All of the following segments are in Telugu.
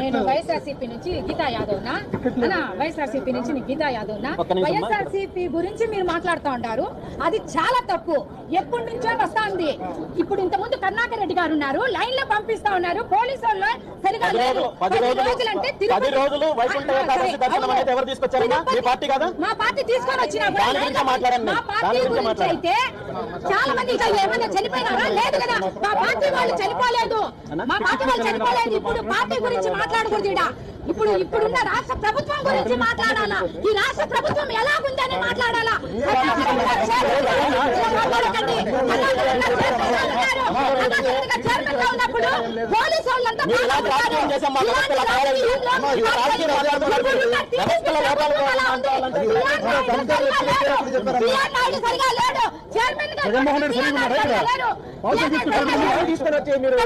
నేను వైఎస్ఆర్సీపీ నుంచి గీతా యాదవ్ నా. అన్నా వైఎస్ఆర్సీపీ నుంచి గీతా యాదవ్ నా. వైఎస్ఆర్సీపీ గురించి మీరు మాట్లాడుతూ ఉంటారు. అది చాలా తప్పు. ఎప్పటి నుంచో వస్తా ఉంది ఇప్పుడు ఇంత ముందు కరుణాకర్ రెడ్డి గారు ఉన్నారు. లైన్లో పంపిస్తా ఉన్నారు. పోలీసు వాళ్ళు సరిగా పది లేదు రోజులు పది రోజులు అంటే పది రోజులు వైకుంఠ ఏకాదశి దర్శనం అనేది ఎవరు తీసుకొచ్చారమ్మా మీ పార్టీ తీసుకొని వచ్చిన. మా పార్టీ గురించే. అయితే చాలా మంది ఏమైనా చనిపోయినారా? లేదు కదా. మా పార్టీ వాళ్ళు చనిపోలేదు. మా పార్టీ వాళ్ళు చనిపోలేదు. ఇప్పుడు పార్టీ గురించి మాట్లాడకూడదు. ఇప్పుడు ఇప్పుడున్న రాష్ట్ర ప్రభుత్వం గురించి మాట్లాడాలా? ఈ రాష్ట్ర ప్రభుత్వం ఎలా ఉందని మాట్లాడాలా ఉన్నప్పుడు పోలీసు వాళ్ళంతా జగన్మోహన్ రెడ్డి సరిగా ఉన్నారా ఇక్కడ? ఎవరు తీసుకొని వచ్చి మీరు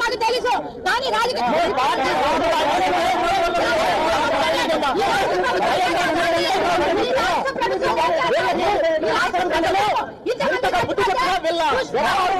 మాకు తెలుసు కానీ రాజకీయ ఇంతగా బుద్ధి చెప్పినా వీళ్ళ వ్యవహారం